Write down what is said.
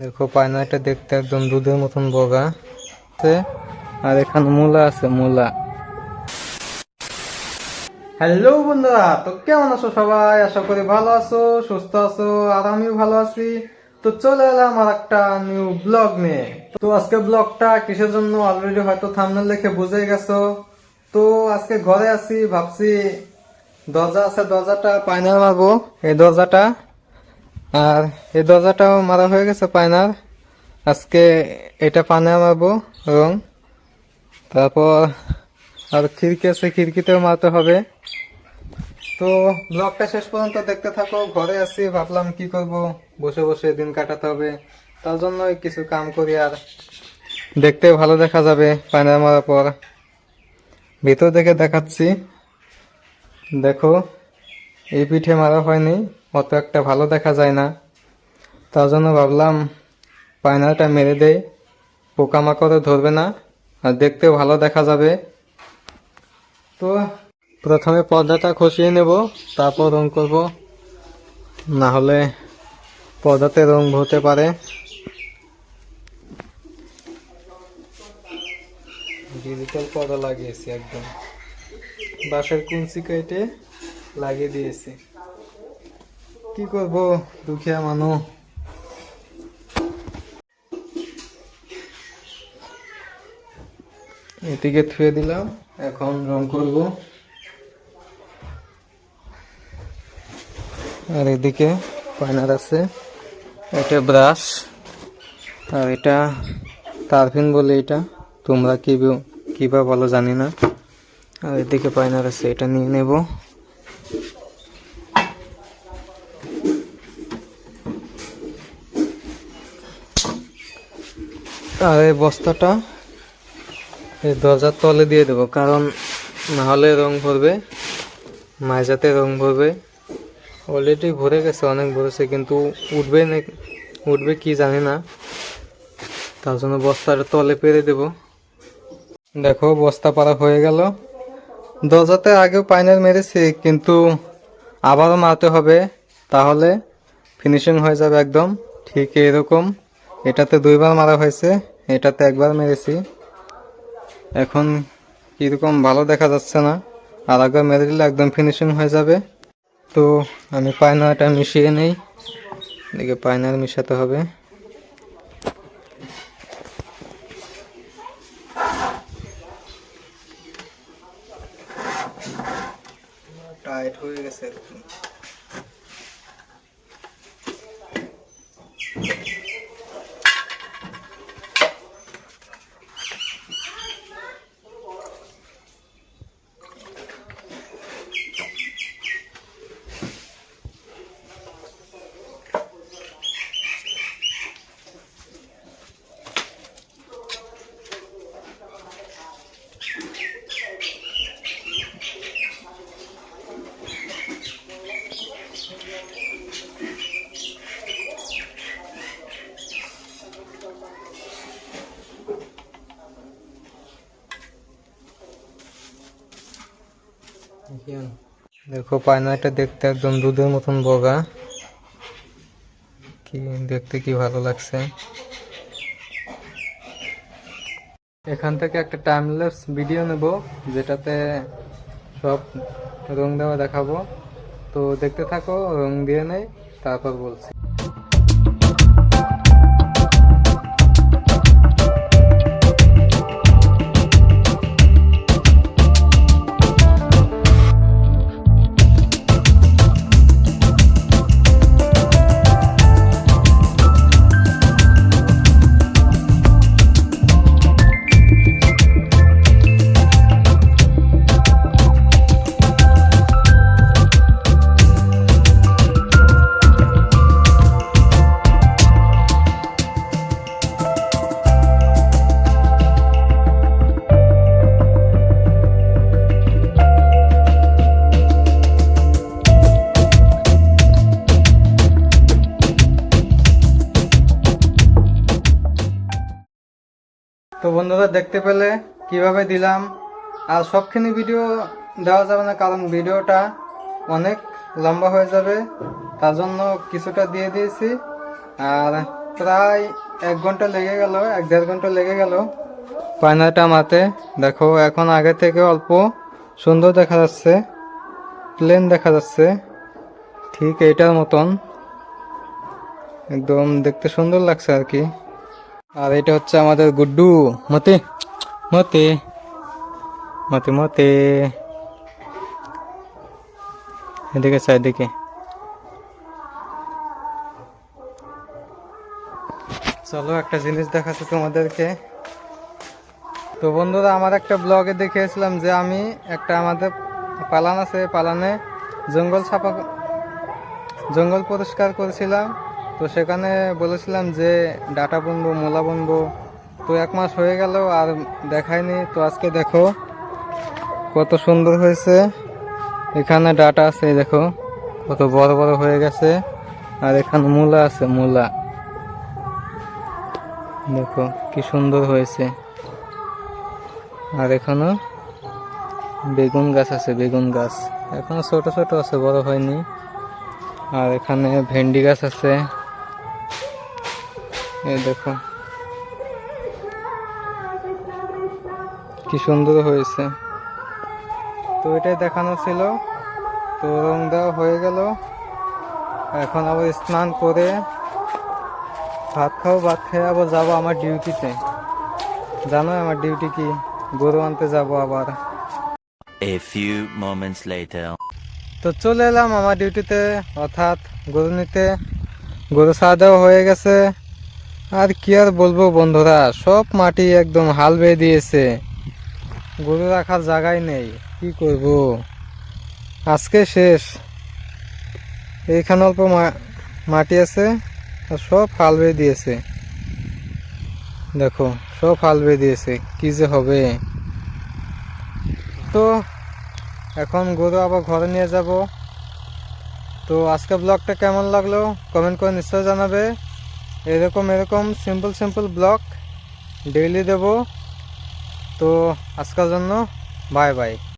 দেখো পায়নাটা দেখতে একদম দুধের মতন বগা। আর এখানে মূলা আছে, মূলা। হ্যালো বন্ধুরা, তো কেমন আছো সবাই? আশা করি ভালো আছো, সুস্থ আছো, আর আমিও ভালো আছি। তো চলে এলাম আর একটা নিউ ব্লগ নিয়ে। তো আজকে ব্লগটা কিসের জন্য? অলরেডি হয়তো থামনেল দেখে বুঝে গেছো। তো আজকে ঘরে আছি, ভাবছি দরজা আছে, দরজাটা পায়নার মারবো। এই দরজাটা, আর এই দরজাটাও মারা হয়ে গেছে পায়নার। আজকে এটা পানে মারবো রং তারপর আর খিড়কি আছে, খিড়কিতেও মারতে হবে। তো ব্লগটা শেষ পর্যন্ত দেখতে থাকো, ঘরে আছি, ভাবলাম কি করব, বসে বসে দিন কাটাতে হবে। তার জন্যই কিছু কাম করি, আর দেখতে ভালো দেখা যাবে পায়না মারার পর। ভিতর দেখে দেখাচ্ছি। দেখো, এই পিঠে মারা হয়নি, অত একটা ভালো দেখা যায় না। তার জন্য ভাবলাম পায়নাটা মেরে দেয় পোকামাকড়ে ধরবে না, আর দেখতেও ভালো দেখা যাবে। তো প্রথমে পর্দাটা খসিয়ে নেব, তারপর রং করব। না হলে পর্দাতে রং হতে পারে। ডিজিটাল পর্দা লাগিয়েছি একদম। বাঁশের কুঞ্চি কেটে লাগিয়ে দিয়েছি। কি করব দুখিয়া মানুষ এদিকে থুয়ে দিলাম, এখন রং করব। আর এদিকে পাইনার আছে, এটা ব্রাশ, আর এটা তারফিন বলে এটা। তোমরা কি বো- কি বা বলো জানি না। আর এদিকে পাইনার আছে এটা নিয়ে নেব। আর এই বস্তাটা এই দরজার তলে দিয়ে দেবো, কারণ না হলে রং ভরবে মাইজাতে রং ভরবে। অলরেডি ভরে গেছে, অনেক ভরেছে, কিন্তু উঠবে না, উঠবে কি জানি না। তার জন্য বস্তার তলে পেরে দেব। দেখো, বস্তা পারা হয়ে গেল। দরজাতে আগেও পাইনার মেরেছি, কিন্তু আবারও মারতে হবে, তাহলে ফিনিশিং হয়ে যাবে একদম। ঠিক এরকম। এটাতে দুইবার মারা হয়েছে, এটাতে একবার মেরেছি। এখন কীরকম ভালো দেখা যাচ্ছে না, আর একবার মেরে দিলে একদম ফিনিশিং হয়ে যাবে। তো আমি পায়নাটা মিশিয়ে নেই, এদিকে পায়নার মিশাতে হবে। দেখো পায়নাটা দেখতে একদম দুধের মতন বগা। কি, দেখতে কি ভালো লাগছে। এখান থেকে একটা টাইমলেস ভিডিও নেব, যেটাতে সব রং দেওয়া দেখাবো। তো দেখতে থাকো, রং দিয়ে নেই, তারপর বলছি। বন্ধুরা দেখতে পেলে কীভাবে দিলাম। আর সবখানি ভিডিও দেওয়া যাবে না, কারণ ভিডিওটা অনেক লম্বা হয়ে যাবে। তার জন্য কিছুটা দিয়ে দিয়েছি। আর প্রায় এক ঘণ্টা লেগে গেল, এক দেড় ঘণ্টা লেগে গেল পায়নাটা মাতে দেখো, এখন আগে থেকে অল্প সুন্দর দেখা যাচ্ছে, প্লেন দেখা যাচ্ছে। ঠিক এইটার মতন। একদম দেখতে সুন্দর লাগছে আর কি। আর এটা হচ্ছে আমাদের গুড্ডু। মতে। মতে। মতে মতে। এদিকে চারিদিকে চলো একটা জিনিস দেখাচ্ছি তোমাদেরকে। তো বন্ধুরা, আমার একটা ব্লগে দেখিয়েছিলাম যে আমি একটা আমাদের পালান আছে, পালানে জঙ্গল ছাপা জঙ্গল পরিষ্কার করেছিলাম। তো সেখানে বলেছিলাম যে, ডাটা বুনবো মোলা বুনবো তো এক মাস হয়ে গেল আর দেখায়নি। তো আজকে দেখো কত সুন্দর হয়েছে। এখানে ডাটা আছে দেখো, কত বড় বড় হয়ে গেছে। আর এখানে মূলা আছে, মূলা। দেখো, কি সুন্দর হয়েছে। আর এখানে বেগুন গাছ আছে, বেগুন গাছ। এখনও ছোট ছোট আছে, বড় হয়নি। আর এখানে ভেন্ডি গাছ আছে। এই দেখো। কি সুন্দর হয়েছে। তো এটাই দেখানো ছিল। তো রং দেওয়া হয়ে গেল। এখন আবার স্নান করে ভাত খাও ভাত খেয়ে আবার যাব আমার ডিউটিতে। জানো আমার ডিউটি কি? গরু আনতে যাব আবার। A few moments later. তো চলে এলাম আমার ডিউটিতে। অর্থাৎ গরু নিতে। গরু দেওয়া হয়ে গেছে। আর কি আর বলব বন্ধুরা, সব মাটি একদম হাল বেয়ে দিয়েছে। গরু রাখার জায়গায় নেই, কি করব? আজকে শেষ। এইখানে অল্প মাটি আছে, আর সব হাল বেয়ে দিয়েছে। দেখো, সব হাল বেয়ে দিয়েছে, কি যে হবে? তো, এখন গরু আবার ঘরে নিয়ে যাব। তো আজকে ব্লগটা কেমন লাগল? কমেন্ট করে নিশ্চয় জানাবে। এরকম এরকম সিম্পল সিম্পল ব্লগ ডেইলি দেব তো আজকের জন্য বাই বাই